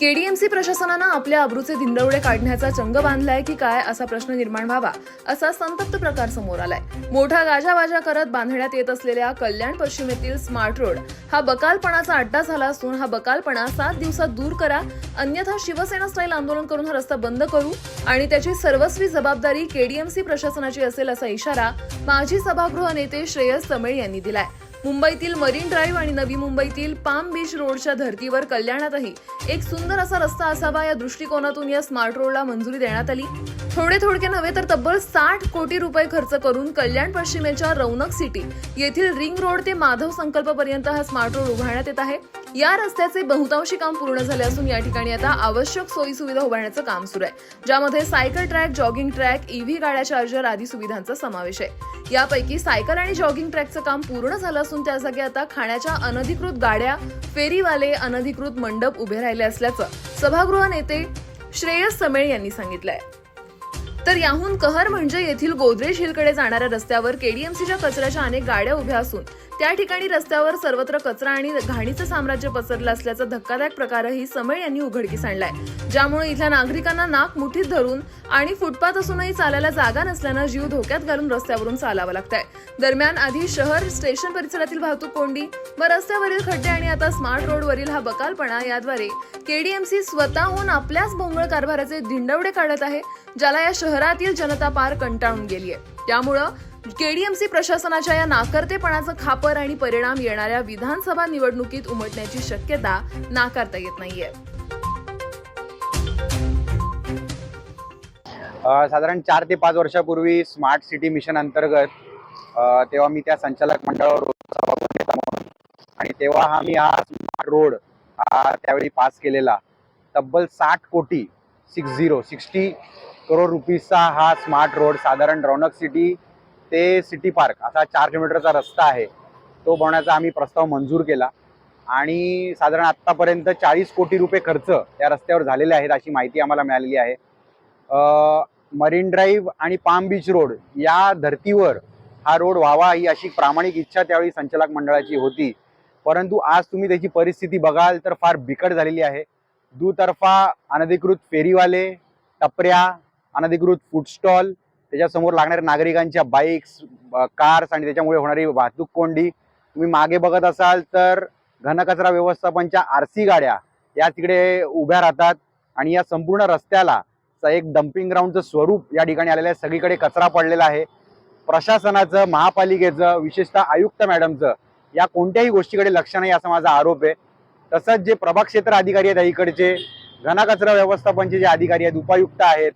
KDMC प्रशासनानं आपल्या अब्रूचे धिंडवडे काढण्याचा चंग बांधलाय की काय असा प्रश्न निर्माण व्हावा असा संतप्त प्रकार समोर आलाय. मोठा गाजावाजा करत बांधण्यात येत असलेल्या कल्याण पश्चिमेतील स्मार्ट रोड हा बकालपणाचा अड्डा झाला असून हा बकालपणा सात दिवसात दूर करा अन्यथा शिवसेना स्टाईल आंदोलन करून हा रस्ता बंद करू आणि त्याची सर्वस्वी जबाबदारी केडीएमसी प्रशासनाची असेल असा इशारा माजी सभागृह नेते श्रेयस तमिळ यांनी दिलाय. मुंबईतील मरीन ड्राईव्ह आणि नवी मुंबईतील पाम बीच रोडच्या धर्तीवर कल्याणातही एक सुंदर असा रस्ता असावा या दृष्टिकोनातून या स्मार्ट रोडला मंजुरी देण्यात आली. थोडे थोडके नव्हे तर तब्बल साठ कोटी रुपये खर्च करून कल्याण पश्चिमेच्या रौनक सिटी येथील रिंग रोड ते माधव संकल्पपर्यंत हा स्मार्ट रोड उभारण्यात येत आहे. या रस्त्याचे बहुतांशी काम पूर्ण झाले असून या ठिकाणी आता आवश्यक सोयी सुविधा उभारण्याचं काम सुरू आहे ज्यामध्ये cycle track jogging track EV गाड्या चार्जर आदी सुविधांचा समावेश आहे. यापैकी सायकल आणि जॉगिंग ट्रॅकचं काम पूर्ण झालं असून त्या जागी आता खाण्याच्या अनधिकृत गाड्या फेरीवाले अनधिकृत मंडप उभे राहिले असल्याचं सभागृह नेते श्रेयस समेळ यांनी सांगितलंय. तर याहून कहर म्हणजे येथील गोदरेज हिलकडे जाणाऱ्या रस्त्यावर केडीएमसीच्या कचऱ्याच्या अनेक गाड्या उभ्या असून त्या ठिकाणी रस्त्यावर सर्वत्र कचरा आणि घाणीचं साम्राज्य पसरलं असल्याचा धक्कादायक प्रकारही समळ यांनी उघडकीस आणलाय. ज्यामुळे इथल्या नागरिकांना नाक मुठीत धरून आणि फुटपाथ असूनही चालायला जागा नसल्यानं जीव धोक्यात घालून रस्त्यावरून चालावं लागतंय. दरम्यान आधी शहर स्टेशन परिसरातील वाहतूक कोंडी व रस्त्यावरील खड्डे आणि आता स्मार्ट रोडवरील हा बकालपणा याद्वारे केडीएमसी स्वतःहून आपल्याच भोंगळ कारभाराचे धिंडवडे काढत आहे ज्याला या शहरातील जनता पार कंटाळून गेली आहे त्यामुळं केडीएमसी प्रशासनाच्या या नाकर्तेपणाचं खापर आणि परिणाम येणाऱ्या विधानसभा निवडणुकीत उमटण्याची शक्यता नाकारता येत नाहीये. साधारण चार ते पाच वर्षापूर्वी स्मार्ट सिटी मिशन अंतर्गत तेव्हा मी त्या संचालक मंडळावर आणि तेव्हा हा मी हा स्मार्ट रोड हा त्यावेळी पास केलेला. तब्बल साठ कोटी सिक्स झिरो सिक्स्टी करोड रुपीजचा हा स्मार्ट रोड साधारण रौनक सिटी ते सिटी पार्क असा चार किलोमीटरचा रस्ता आहे. तो बनवण्याचा आम्ही प्रस्ताव मंजूर केला. आणि साधारण आत्तापर्यंत चाळीस कोटी रुपये खर्च या रस्त्यावर झालेले आहेत अशी माहिती आम्हाला मिळालेली आहे. मरीन ड्राईव्ह आणि पाम बीच रोड या धर्तीवर हा रोड व्हावा ही अशी प्रामाणिक इच्छा त्यावेळी संचालक मंडळाची होती. परंतु आज तुम्ही त्याची परिस्थिती बघाल तर फार बिकट झालेली आहे. दुतर्फा अनधिकृत फेरीवाले टपऱ्या अनधिकृत फूड स्टॉल त्याच्यासमोर लागणाऱ्या नागरिकांच्या बाईक्स कार्स आणि त्याच्यामुळे होणारी वाहतूक कोंडी. तुम्ही मागे बघत असाल तर घनकचरा व्यवस्थापनच्या आर सी गाड्या या तिकडे उभ्या राहतात आणि या संपूर्ण रस्त्याला एक डम्पिंग ग्राउंडचं स्वरूप या ठिकाणी आलेलं आहे. सगळीकडे कचरा पडलेला आहे. प्रशासनाचं महापालिकेचं विशेषतः आयुक्त मॅडमचं या कोणत्याही गोष्टीकडे लक्ष नाही असा माझा आरोप आहे. तसंच जे प्रभाग क्षेत्र अधिकारी आहेत इकडचे घनकचरा व्यवस्थापनचे जे अधिकारी आहेत उपायुक्त आहेत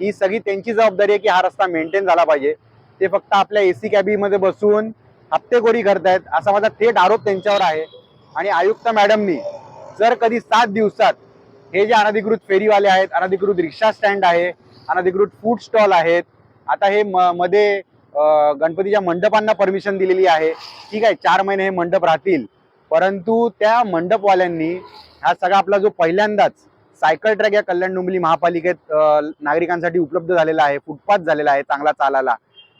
ही सगळी त्यांची जबाबदारी आहे की हा रस्ता मेंटेन झाला पाहिजे. ते फक्त आपल्या ए सी कॅबीमध्ये बसून हप्तेखोरी करतायत असा माझा थेट आरोप त्यांच्यावर आहे. आणि आयुक्त मॅडमनी जर कधी सात दिवसात हे जे अनधिकृत फेरीवाले आहेत अनधिकृत रिक्षा स्टँड आहे अनधिकृत फूड स्टॉल आहेत आता हे म मध्ये गणपतीच्या मंडपांना परमिशन दिलेली आहे. ठीक आहे चार महिने हे मंडप राहतील. परंतु त्या मंडपवाल्यांनी हा सगळा आपला जो पहिल्यांदाच सायकल ट्रॅक या कल्याण डोंबिवली महापालिकेत नागरिकांसाठी उपलब्ध झालेला आहे फुटपाथ झालेला आहे चांगला चालायला.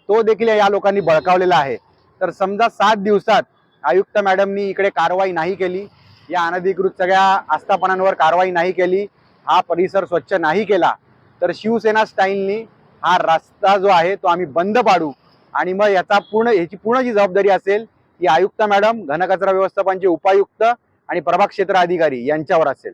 तो देखील या लोकांनी बळकावलेला आहे. तर समजा सात दिवसात आयुक्त मॅडमनी इकडे कारवाई नाही केली या अनधिकृत सगळ्या आस्थापनांवर कारवाई नाही केली हा परिसर स्वच्छ नाही केला तर शिवसेना स्टाईलनी हा रस्ता जो आहे तो आम्ही बंद पाडू. आणि मग याचा पूर्ण याची पूर्ण जी जबाबदारी असेल ती आयुक्त मॅडम घनकचरा व्यवस्थापनचे उपायुक्त आणि प्रभाग क्षेत्र अधिकारी यांच्यावर असेल.